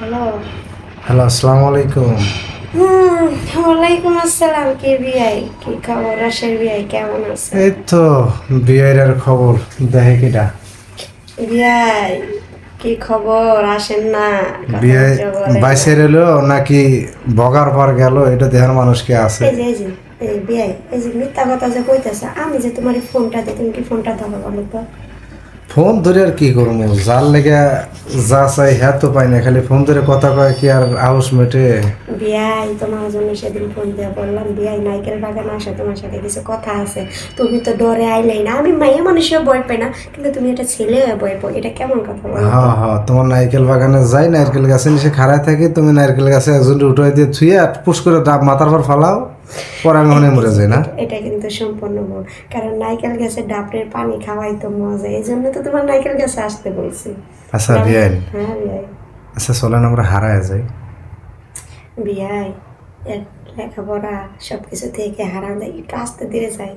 Hello hello আসসালামু আলাইকুম হুম ওয়ালাইকুম আসসালাম কে বিআই? কি খবর? রাশের বিআই কেমন আছে? এই তো বিয়ের খবর দেখে কিটা? বিআই কি খবর? আসেন না বলেন। বাইসের এলো নাকি বগার পর গেল? এটা দেহার মানুষ কি আছে? এই যে এই বিআই এই যে মিথ্যা কথা যে কইতেছে আমি যে তোমার ফোনটা দিই তুমি কি ফোনটা ধরো বলো তো? ফোন ধরে আর কি করব? যার লেগে যা চাই হ্যাঁ তো পাই না খালি ফোন ধরে কথা কয় কি আর আউস মেটে। বিয়াই তোমার জন্য সেদিন ফোন দিয়ে বললাম বিয়াই নাইকেল বাগান আসে তোমার সাথে কিছু কথা আছে। তুমি তো ডরে আইলাই না। আমি মাইয়া মানুষেও ভয় পাই না কিন্তু তুমি একটা ছেলে হয়ে ভয় পাও। এটা কেমন কথা হ্যাঁ হ্যাঁ তোমার নারকেল বাগানে যাই নারকেল গাছে নিচে খাড়ায় থাকি তুমি নারকেল গাছে একজন উঠাই দিয়ে আর পুশ করে মাথার পর ফালাও। পরে আমি মনে মরে যাই না? এটা কিন্তু সম্পূর্ণ ভুল কারণ নাইকেল গাছে ডাবরের পানি খাওয়াই তো মজা এই জন্য তো তোমার নাইকেল গাছে আসতে বলছি। আচ্ছা বিয়াইন হ্যাঁ বিয়াই। আচ্ছা চলেন আমরা হারায় যাই। বিয়াই এক লেখাপড়া সব কিছু থেকে হারান যায় একটু আস্তে ধীরে যাই।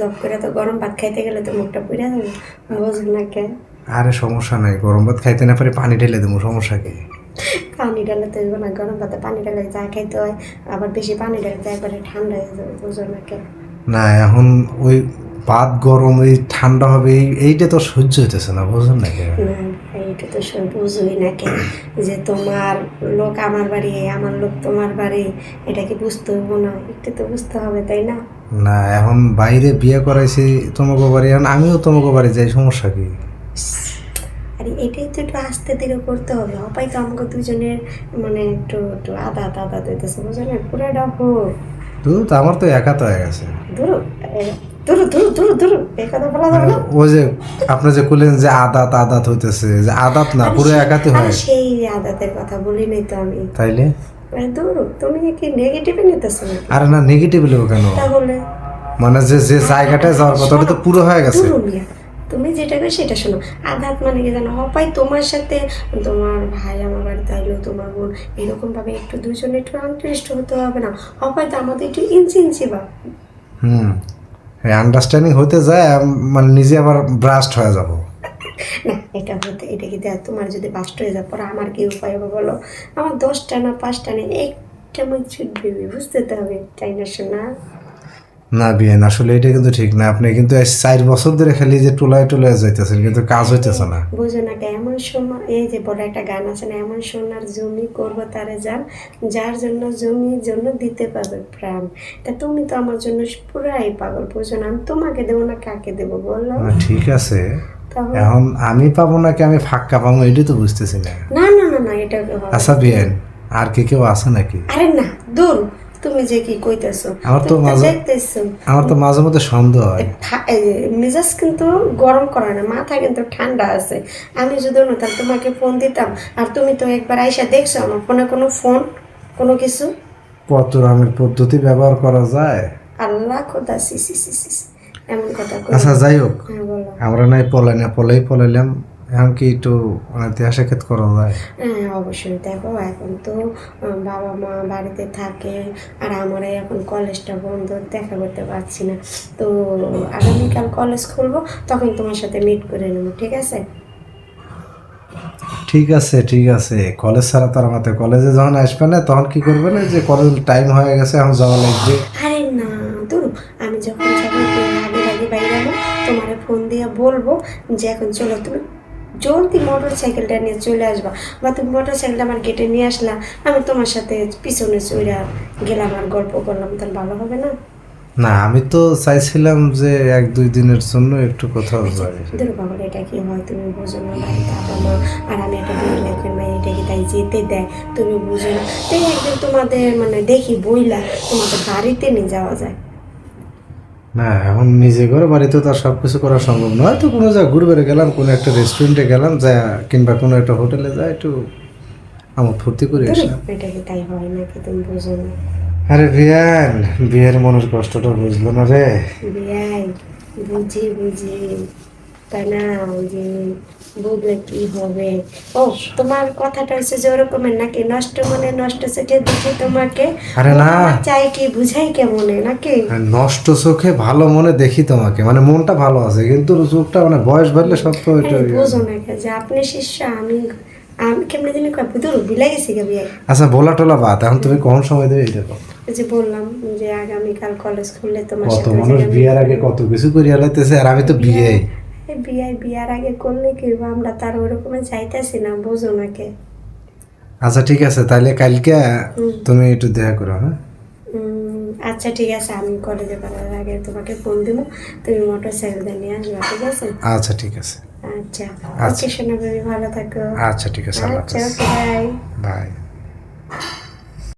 দপ করে তো গরম ভাত খাইতে গেলে তো মুখটা পুড়ে যাবে বুঝল না কে। আরে সমস্যা নাই গরম ভাত খাইতে না পারি পানি ঢেলে দেবো সমস্যা কি? পানি ডালে তো হইব না গরম ভাতে পানি ডালে যা খাইতে হয় আবার বেশি পানি ডালে তো একবারে ঠান্ডা হয়ে যাবে বুঝো না কে না এখন ওই ভাত গরম এই ঠান্ডা হবে এই এইটা তো সহ্য হইতেছে না বুঝলেন না এইটা তো বুঝোই না কে যে তোমার লোক আমার বাড়ি আমার লোক তোমার বাড়ি এটা কি বুঝতে হইব না? একটু তো বুঝতে হবে তাই না? না এখন বাইরে বিয়ে করাইছি তোমাকে বাড়ি এখন আমিও তোমাকে বাড়ি যাই সমস্যা কি? আরে এটাই তো একটু আস্তে ধীরে করতে হবে। অপাই তো আমাকে দুজনের মানে একটু একটু আদা আদা আদা দিতেছে বুঝো না পুরোটা হোক তো তো আমার তো একা তো হয়ে গেছে। ধরো ধরো ধরো ধরো এই কথা বলা যাবে না? ওই যে আপনি যে করলেন যে আদাত আদাত হইতেছে যে আদাত না পুরো একাতে হয়। সেই আদাতের কথা বলি নাই তো আমি। তাইলে? আরে তুমি কি নেগেটিভে নিতেছো আরে না নেগেটিভ লোক কেন? তাহলে? মানে যে যে জায়গাটায় যাওয়ার কথা ওটা তো পুরো হয়ে গেছে। তুমি যেটা কই সেটা শোনো। আঘাত মানে কি জানো? হপাই তোমার সাথে তোমার ভাই আমার বাড়িতে আইলো তোমার বোন এরকম ভাবে একটু দুজনে একটু আন্তরিষ্ট হতে হবে না। হপাই তো আমাদের একটু ইঞ্চি ইঞ্চি বা হুম। আন্ডারস্ট্যান্ডিং হতে যায় মানে নিজে আবার ব্রাস্ট হয়ে যাব। না এটা হতে এটা কি দেখ তোমার যদি বাস্ট হয়ে যায় পরে আমার কি উপায় হবে বলো? আমার দশটা না পাঁচটা নেই একটা আমার ছুটবে বুঝতে তো হবে তাই না শোনা না বিয়েন আসলে এটা কিন্তু ঠিক না। আপনি কিন্তু চার বছর ধরে খালি যে টোলায় টোলায় যাইতেছেন কিন্তু কাজ হইতেছে না। বুঝো না এমন সময় এই যে বড় একটা গান আছে না এমন সোনার জমি করব তারে যান যার জন্য জমির জন্য দিতে পারবে প্রাণ। তা তুমি তো আমার জন্য পুরাই পাগল বুঝো না আমি তোমাকে দেবো না কাকে দেবো বলল না ঠিক আছে। এখন আমি পাবো নাকি আমি ফাঁকা পাবো এটাই তো বুঝতেছি না। না না না এটা। আচ্ছা বিয়েন আর কি কেউ আছে নাকি? আরে না দূর। তুমি যে কি কইতেছো? আমার তো মাঝে- আমার তো মাঝে মধ্যে সন্দেহ হয়। মেজাজ কিন্তু গরম করে না মাথা কিন্তু ঠান্ডা আছে। আমি যদি নতাম তোমাকে ফোন দিতাম আর তুমি তো একবার আইসা দেখছ আমার ফোনে কোনো ফোন কোনো কিছু? কত রকমের পদ্ধতি ব্যবহার করা যায়? আল্লাহ খোদা সি সি সি সি। এমন কথা আচ্ছা যাই হোক। হ্যাঁ আমরা নাই পলাই না পলাই পলাইলাম। এখন কি একটু মানে দেশে করা যায়? হ্যাঁ অবশ্যই। দেখো এখন তো বাবা মা বাড়িতে থাকে আর আমার এখন কলেজটা বন্ধ দেখা করতে পারছি না। তো আগামীকাল কলেজ খুলবো তখন তোমার সাথে মিট করে নেব ঠিক আছে? ঠিক আছে ঠিক আছে। কলেজ ছাড়া তার মাথায় কলেজে যখন আসবে না তখন কি করবে না যে কলেজ টাইম হয়ে গেছে এখন যাওয়া লাগবে? আরে না দূর। আমি যখন যাব আগে আগে বাইরে যাব তোমার ফোন দিয়ে বলব যে এখন চলো তুমি জলদি মোটর সাইকেলটা নিয়ে চলে আসবা। বা তুমি মোটর সাইকেলটা আমার গেটে নিয়ে আসলা আমি তোমার সাথে পিছনে চইরা গেলাম আর গল্প করলাম তাহলে ভালো হবে না? না আমি তো চাইছিলাম যে এক দুই দিনের জন্য একটু কোথাও যাই। দূর বাবা এটা কি হয়? তুমি বুঝো না বাড়িতে আব্বা মা আর আমি একটা বই ভাই এটা কি তাই যেতে দেয়? তুমি বুঝো না। তাই একদিন তোমাদের মানে দেখি বইলা তোমাদের বাড়িতে নিয়ে যাওয়া যায়। না এখন নিজে করে বাড়িতে তো আর সব কিছু করা সম্ভব নয় তো কোনো যা ঘুরে বেড়ে গেলাম কোনো একটা রেস্টুরেন্টে গেলাম যা কিংবা কোনো একটা হোটেলে যা একটু আমার ফুর্তি করে আসলাম। এটা কি তাই হয় নাকি তুমি বুঝো না? আরে বিয়ান বিয়ের মনের কষ্টটা বুঝলো না রে। বিয়ান বুঝি বুঝি। তাই না ওই যে বুঝলে কি হবে? ও তোমার কথাটা হচ্ছে যে ওরকমের নাকি নষ্ট মনে নষ্ট সেটে দেখি তোমাকে আরে না। চাই কি বুঝাই কেমনে নাকি? নষ্ট চোখে ভালো মনে দেখি তোমাকে। মানে মনটা ভালো আছে কিন্তু চোখটা মানে বয়স বাড়লে সব তো এটা বোঝো না যে আপনি শিষ্য আমি আমি কেমনে জানি কয় বুধুর বিলা গেছি বিয়ে? আচ্ছা বলা টলা বাদ এখন তুমি কখন সময় দেবে এটা যে বললাম যে আগামীকাল কলেজ খুললে তোমার কত সাথে মানুষ বিয়ার আগে কত কিছু করিয়া লাইতেছে আর আমি তো বিয়ে। বিয়ে বিয়ার আগে করলে কি? আমরা তার ওরকম যাইতেছি না বোঝো নাকে? আচ্ছা ঠিক আছে তাহলে কালকে তুমি একটু দেখা করো হ্যাঁ? আচ্ছা ঠিক আছে আমি কলেজে করার আগে তোমাকে ফোন দিব তুমি মোটর সাইকেল নিয়ে আসবে ঠিক আছে? আচ্ছা ঠিক আছে। আচ্ছা আচ্ছা। ওকে ভালো থাকো। আচ্ছা ঠিক আছে আল্লাহ আচ্ছা হাফেজ। Bye bye